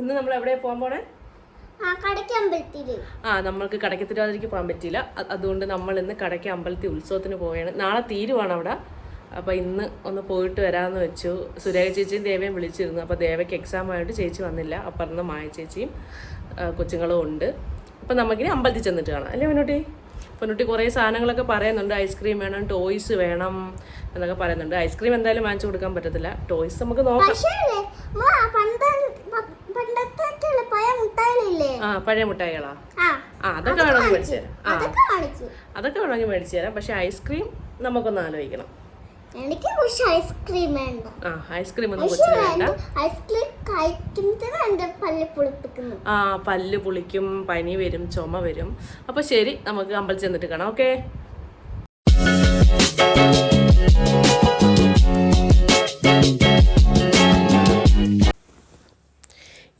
ഇന്ന് നമ്മൾ എവിടെ പോകാൻ പോണേ? ആ നമ്മൾക്ക് കടയ്ക്ക് തിരുവാതിരയ്ക്ക് പോകാൻ പറ്റിയില്ല. അതുകൊണ്ട് നമ്മൾ ഇന്ന് കടയ്ക്ക് അമ്പലത്തിൽ ഉത്സവത്തിന് പോവുകയാണ്. നാളെ തീരുവാണ് അവിടെ. അപ്പോൾ ഇന്ന് ഒന്ന് പോയിട്ട് വരാമെന്ന് വെച്ചു. സുരേഖ ചേച്ചിയും ദേവയും വിളിച്ചിരുന്നു. അപ്പോൾ ദേവയ്ക്ക് എക്സാം ആയിട്ട് ചേച്ചി വന്നില്ല. അപ്പുറന്ന് മായ ചേച്ചിയും കൊച്ചുങ്ങളും ഉണ്ട്. അപ്പം നമുക്കിനി അമ്പലത്തിൽ ചെന്നിട്ട് കാണാം. അല്ലേ മുന്നോട്ടി? പൊന്നുട്ടി കുറേ സാധനങ്ങളൊക്കെ പറയുന്നുണ്ട്. ഐസ്ക്രീം വേണം ടോയ്സ് വേണം എന്നൊക്കെ പറയുന്നുണ്ട്. ഐസ്ക്രീം എന്തായാലും വാങ്ങിച്ചു കൊടുക്കാൻ പറ്റത്തില്ല. ടോയ്സ് നമുക്ക് നോക്കാം. ആ പഴയ മുട്ടായികളാ? ആ അതൊക്കെ വേണമെങ്കിൽ മേടിച്ചു തരാം. അതൊക്കെ വേണമെങ്കിൽ മേടിച്ചു തരാം. പക്ഷെ ഐസ്ക്രീം നമുക്കൊന്ന് ആലോചിക്കണം. എനിക്ക് പക്ഷെ ഐസ്ക്രീം വേണ്ട. ആ ഐസ്ക്രീം ഒന്നും കൊച്ചിന് വേണ്ട. ഐസ്ക്രീം കഴിക്കുന്നത് എന്റെ പല്ല് പുളിപ്പിക്കുന്നു ആ പല്ല് പുളിക്കും പനി വരും ചുമ വരും. അപ്പോൾ ശരി നമുക്ക് അമ്പലത്തിൽ ചെന്നിട്ട് കാണാം ഓക്കെ?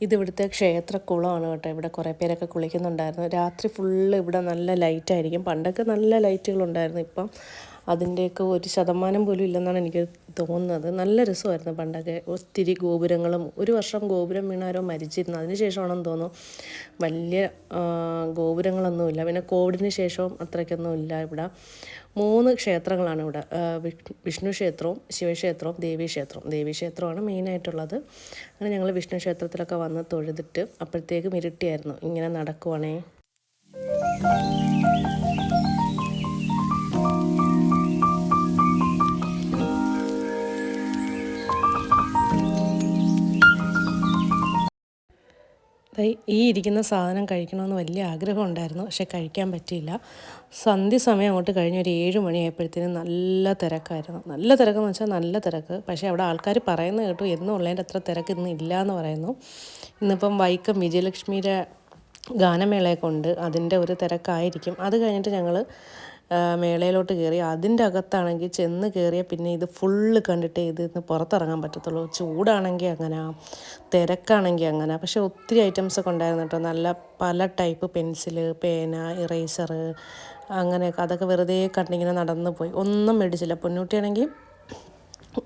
ഇതിവിടുത്തെ ക്ഷേത്രക്കുളമാണ് കേട്ടോ. ഇവിടെ കുറേ പേരൊക്കെ കുളിക്കുന്നുണ്ടായിരുന്നു. രാത്രി ഫുള്ള് ഇവിടെ നല്ല ലൈറ്റായിരിക്കും പണ്ടൊക്കെ നല്ല ലൈറ്റുകളുണ്ടായിരുന്നു ഇപ്പം അതിന്റെയൊക്കെ ഒരു ശതമാനം പോലും ഇല്ലെന്നാണ് എനിക്ക് തോന്നുന്നത്. നല്ല രസമായിരുന്നു പണ്ടൊക്കെ. ഒത്തിരി ഗോപുരങ്ങളും ഒരു വർഷം ഗോപുരം വീണാരോ മരിച്ചിരുന്നു. അതിന് ശേഷമാണെന്ന് തോന്നുന്നു. വലിയ ഗോപുരങ്ങളൊന്നുമില്ല. പിന്നെ കോവിഡിന് ശേഷവും അത്രയ്ക്കൊന്നും ഇല്ല ഇവിടെ. മൂന്ന് ക്ഷേത്രങ്ങളാണ് ഇവിടെ. വിഷ്ണു ക്ഷേത്രവും ശിവക്ഷേത്രവും ദേവീക്ഷേത്രവും ദേവീക്ഷേത്രമാണ് മെയിനായിട്ടുള്ളത്. അങ്ങനെ ഞങ്ങൾ വിഷ്ണു ക്ഷേത്രത്തിലൊക്കെ വന്ന് തൊഴുതിട്ട് അപ്പോഴത്തേക്കും ഇരുട്ടിയായിരുന്നു. ഇങ്ങനെ നടക്കുവാണേ. ഈ ഇരിക്കുന്ന സാധനം കഴിക്കണമെന്ന് വലിയ ആഗ്രഹം ഉണ്ടായിരുന്നു പക്ഷെ കഴിക്കാൻ പറ്റിയില്ല. സന്ധ്യ സമയം അങ്ങോട്ട് കഴിഞ്ഞ് ഒരു ഏഴ് മണിയായപ്പോഴത്തേനും നല്ല തിരക്കായിരുന്നു. നല്ല തിരക്കെന്ന് വെച്ചാൽ നല്ല തിരക്ക്. പക്ഷേ അവിടെ ആൾക്കാർ പറയുന്നത് കേട്ടു എന്നും ഉള്ളതിന്റെ അത്ര തിരക്ക് ഇന്ന് ഇല്ല എന്ന് പറയുന്നു. ഇന്നിപ്പം വൈക്കം വിജയലക്ഷ്മിയുടെ ഗാനമേളയൊക്കെ ഉണ്ട്. അതിന്റെ ഒരു തിരക്കായിരിക്കും. അത് കഴിഞ്ഞിട്ട് ഞങ്ങൾ മേളയിലോട്ട് കയറി. അതിന്റെ അകത്താണെങ്കിൽ ചെന്ന് കയറിയ പിന്നെ ഇത് ഫുള്ള് കണ്ടിട്ട് ഇത് ഇന്ന് പുറത്തിറങ്ങാൻ പറ്റത്തുള്ളൂ. ചൂടാണെങ്കിൽ അങ്ങനെ തിരക്കാണെങ്കിൽ അങ്ങനെ. പക്ഷെ ഒത്തിരി ഐറ്റംസ് ഒക്കെ ഉണ്ടായിരുന്നു കേട്ടോ. നല്ല പല ടൈപ്പ് പെൻസിൽ പേന ഇറേസറ് അങ്ങനെയൊക്കെ. അതൊക്കെ വെറുതെ കണ്ടിങ്ങനെ നടന്നു പോയി. ഒന്നും മേടിച്ചില്ല. പൊന്നൂട്ടിയാണെങ്കിൽ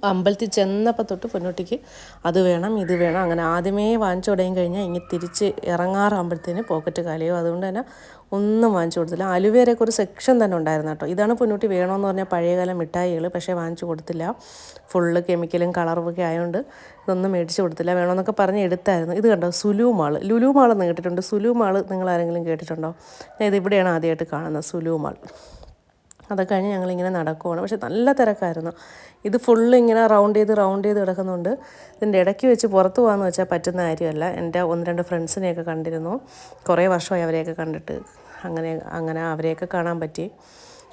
അമ്പലത്തിൽ ചെന്നപ്പോൾ തൊട്ട് പൊന്നോട്ടിക്ക് അത് വേണം ഇത് വേണം. അങ്ങനെ ആദ്യമേ വാങ്ങിച്ചു തുടങ്ങി കഴിഞ്ഞാൽ ഇങ്ങനെ തിരിച്ച് ഇറങ്ങാറാകുമ്പോഴത്തേന് പോക്കറ്റ് കാലിയോ. അതുകൊണ്ട് തന്നെ ഒന്നും വാങ്ങിച്ചു കൊടുത്തില്ല. അലുവേരൊക്കെ ഒരു സെക്ഷൻ തന്നെ ഉണ്ടായിരുന്നു കേട്ടോ. ഇതാണ് പൊന്നൂട്ടി വേണമെന്ന് പറഞ്ഞാൽ പഴയകാല മിഠായികൾ പക്ഷേ വാങ്ങിച്ചു കൊടുത്തില്ല. ഫുള്ള് കെമിക്കലും കളറും ഒക്കെ ആയതുകൊണ്ട് ഇതൊന്നും മേടിച്ച് കൊടുത്തില്ല. വേണമെന്നൊക്കെ പറഞ്ഞ് എടുത്തായിരുന്നു. ഇത് കണ്ടോ? സുലു ലുലുമാൾ ലുലു മാൾ എന്ന് കേട്ടിട്ടുണ്ട് നിങ്ങൾ ആരെങ്കിലും കേട്ടിട്ടുണ്ടോ? ഞാൻ ഇത് ഇവിടെയാണ് ആദ്യമായിട്ട് കാണുന്നത് സുലു മാൾ. അതൊക്കെ കഴിഞ്ഞ് ഞങ്ങളിങ്ങനെ നടക്കുവാണ്. പക്ഷെ നല്ല തിരക്കായിരുന്നു. ഇത് ഫുള്ള് ഇങ്ങനെ റൗണ്ട് ചെയ്ത് റൗണ്ട് ചെയ്ത് കിടക്കുന്നുണ്ട്. ഇതിന്റെ ഇടയ്ക്ക് വെച്ച് പുറത്ത് പോകാമെന്ന് വെച്ചാൽ പറ്റുന്ന കാര്യമല്ല. എന്റെ ഒന്ന് രണ്ട് ഫ്രണ്ട്സിനെയൊക്കെ കണ്ടിരുന്നു. കുറേ വർഷമായി അവരെയൊക്കെ കണ്ടിട്ട് അങ്ങനെ അങ്ങനെ അവരെയൊക്കെ കാണാൻ പറ്റി.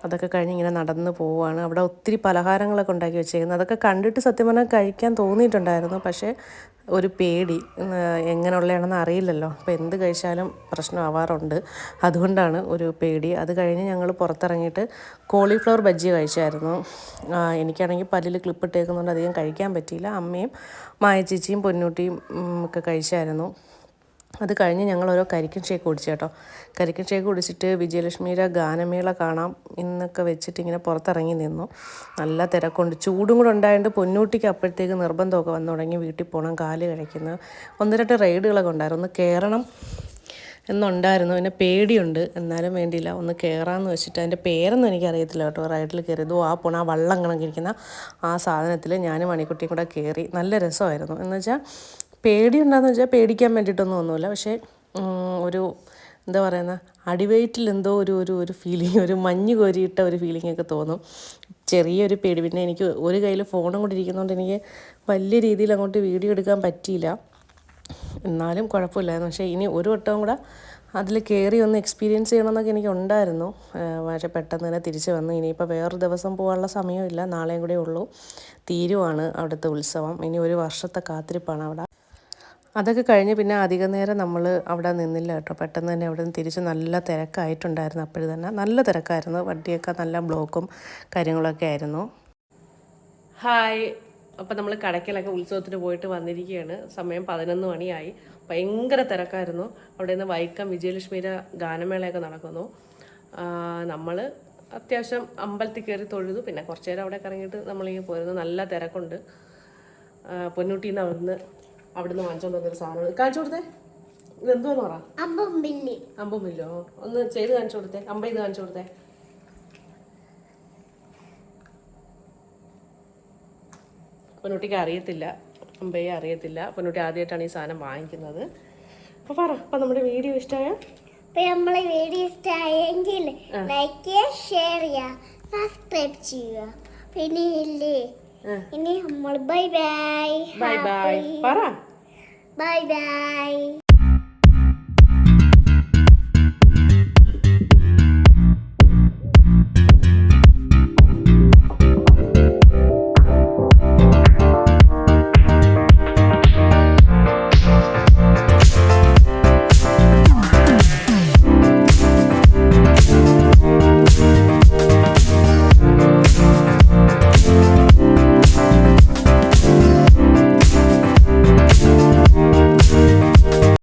അതൊക്കെ കഴിഞ്ഞ് ഇങ്ങനെ നടന്ന് പോവുകയാണ്. അവിടെ ഒത്തിരി പലഹാരങ്ങളൊക്കെ ഉണ്ടാക്കി വെച്ചേക്കുന്നത് അതൊക്കെ കണ്ടിട്ട് സത്യം പറഞ്ഞാൽ കഴിക്കാൻ തോന്നിയിട്ടുണ്ടായിരുന്നു. പക്ഷേ ഒരു പേടി എങ്ങനെയുള്ളതാണെന്ന് അറിയില്ലല്ലോ. അപ്പോൾ എന്ത് കഴിച്ചാലും പ്രശ്നമാവാറുണ്ട് അതുകൊണ്ടാണ് ഒരു പേടി. അത് കഴിഞ്ഞ് ഞങ്ങൾ പുറത്തിറങ്ങിയിട്ട് കോളിഫ്ലവർ ബജ്ജി കഴിച്ചായിരുന്നു. എനിക്കാണെങ്കിൽ പല്ലിൽ ക്ലിപ്പ് ഇട്ടേക്കുന്നതുകൊണ്ട് അധികം കഴിക്കാൻ പറ്റിയില്ല. അമ്മയും മായ ചേച്ചിയും പൊന്നൂട്ടിയും ഒക്കെ കഴിച്ചായിരുന്നു. അത് കഴിഞ്ഞ് ഞങ്ങൾ ഓരോ കരിക്കൻ ഷേക്ക് കുടിച്ചു കേട്ടോ. കരിക്കൻ ഷേക്ക് കുടിച്ചിട്ട് വിജയലക്ഷ്മിയുടെ ഗാനമേള കാണാം എന്നൊക്കെ വെച്ചിട്ട് ഇങ്ങനെ പുറത്തിറങ്ങി നിന്നു. നല്ല തിരക്കുണ്ട്. ചൂടും കൂടെ ഉണ്ടായതുകൊണ്ട് പൊന്നൂട്ടിക്ക് അപ്പോഴത്തേക്ക് നിർബന്ധമൊക്കെ വന്നു തുടങ്ങി വീട്ടിൽ പോകണം കാൽ കഴിക്കുന്നത് ഒന്ന് രണ്ട് റൈഡുകളൊക്കെ ഉണ്ടായിരുന്നു. ഒന്ന് കയറണം എന്നുണ്ടായിരുന്നു. പിന്നെ പേടിയുണ്ട്. എന്നാലും വേണ്ടിയില്ല. ഒന്ന് കയറാമെന്ന് വെച്ചിട്ട് അതിന്റെ പേരൊന്നും എനിക്കറിയത്തില്ല കേട്ടോ. റൈഡിൽ കയറി കയറിയതോ ആ പോണ ആ വള്ളം കണക്കിരിക്കുന്ന ആ സാധനത്തിൽ ഞാനും മണിക്കുട്ടിയും കൂടെ കയറി നല്ല രസമായിരുന്നു. എന്ന് വെച്ചാൽ പേടിയുണ്ടാന്ന് വെച്ചാൽ പേടിക്കാൻ വേണ്ടിയിട്ടൊന്നും ഒന്നുമില്ല. പക്ഷേ ഒരു എന്താ പറയുന്ന അടിവയറ്റിൽ എന്തോ ഒരു ഒരു ഒരു ഫീലിംഗ് ഒരു മഞ്ഞ് കോരിയിട്ട ഒരു ഫീലിംഗ് ഒക്കെ തോന്നും. ചെറിയൊരു പേടി. പിന്നെ എനിക്ക് ഒരു കയ്യിൽ ഫോണും കൂടി ഇരിക്കുന്നതുകൊണ്ട് എനിക്ക് വലിയ രീതിയിൽ അങ്ങോട്ട് വീഡിയോ എടുക്കാൻ പറ്റിയില്ല. എന്നാലും കുഴപ്പമില്ലായിരുന്നു. പക്ഷേ ഇനി ഒരു വട്ടവും കൂടെ അതിൽ കയറി ഒന്ന് എക്സ്പീരിയൻസ് ചെയ്യണമെന്നൊക്കെ എനിക്ക് ഉണ്ടായിരുന്നു. പക്ഷേ പെട്ടെന്ന് തന്നെ തിരിച്ച് വന്നു. ഇനിയിപ്പോൾ വേറൊരു ദിവസം പോകാനുള്ള സമയമില്ല നാളെയും കൂടെ ഉള്ളൂ. തീരുവാണ് അവിടുത്തെ ഉത്സവം. ഇനി ഒരു വർഷത്തെ കാത്തിരിപ്പാണ് അവിടെ. അതൊക്കെ കഴിഞ്ഞ് പിന്നെ അധികം നേരം നമ്മൾ അവിടെ നിന്നില്ല കേട്ടോ. പെട്ടെന്ന് തന്നെ അവിടെ നിന്ന് തിരിച്ച് നല്ല തിരക്കായിട്ടുണ്ടായിരുന്നു അപ്പോൾ തന്നെ. നല്ല തിരക്കായിരുന്നു. വണ്ടിയൊക്കെ നല്ല ബ്ലോക്കും കാര്യങ്ങളൊക്കെ ആയിരുന്നു. ഹായ്. അപ്പം നമ്മൾ കടയ്ക്കലൊക്കെ ഉത്സവത്തിന് പോയിട്ട് വന്നിരിക്കുകയാണ് സമയം പതിനൊന്ന് മണിയായി. ഭയങ്കര തിരക്കായിരുന്നു. അവിടെ നിന്ന് വൈക്കം വിജയലക്ഷ്മിയുടെ ഗാനമേളയൊക്കെ നടക്കുന്നു. നമ്മൾ അത്യാവശ്യം അമ്പലത്തിൽ കയറി തൊഴുതു. പിന്നെ കുറച്ച് നേരം അവിടെ കറങ്ങിയിട്ട് നമ്മളിങ്ങനെ പോയിരുന്നു നല്ല തിരക്കുണ്ട്. പൊന്നൂട്ടിന്ന് അവിടുന്ന് അവിടുന്ന് വാങ്ങിച്ചോണ്ട് വന്നൊരു സാധനം കാണിച്ചു കൊടുത്തേ. ഇതെന്തോന്ന് പറ. അമ്പും അമ്പമില്ലോ ഒന്ന് ചെയ്ത് കാണിച്ചു കൊടുത്തേ. അമ്പ ഇത് കാണിച്ചു കൊടുത്തേ. പൊന്നുട്ടിക്ക് അറിയത്തില്ല. അമ്പയെ അറിയത്തില്ല. പൊന്നുട്ടി ആദ്യമായിട്ടാണ് ഈ സാധനം വാങ്ങിക്കുന്നത്. അപ്പോൾ പറ അപ്പോൾ നമ്മുടെ വീഡിയോ ഇഷ്ടമായ അപ്പോൾ നമ്മളെ വീഡിയോ ഇഷ്ടമായെങ്കിൽ ലൈക്ക് ചെയ്യുക ഷെയർ ചെയ്യുക സബ്സ്ക്രൈബ് ചെയ്യുക. പിന്നെ ഇല്ലേ ഇനി നമ്മൾ ബൈ ബൈ ബൈ ബൈ പറ. Bye bye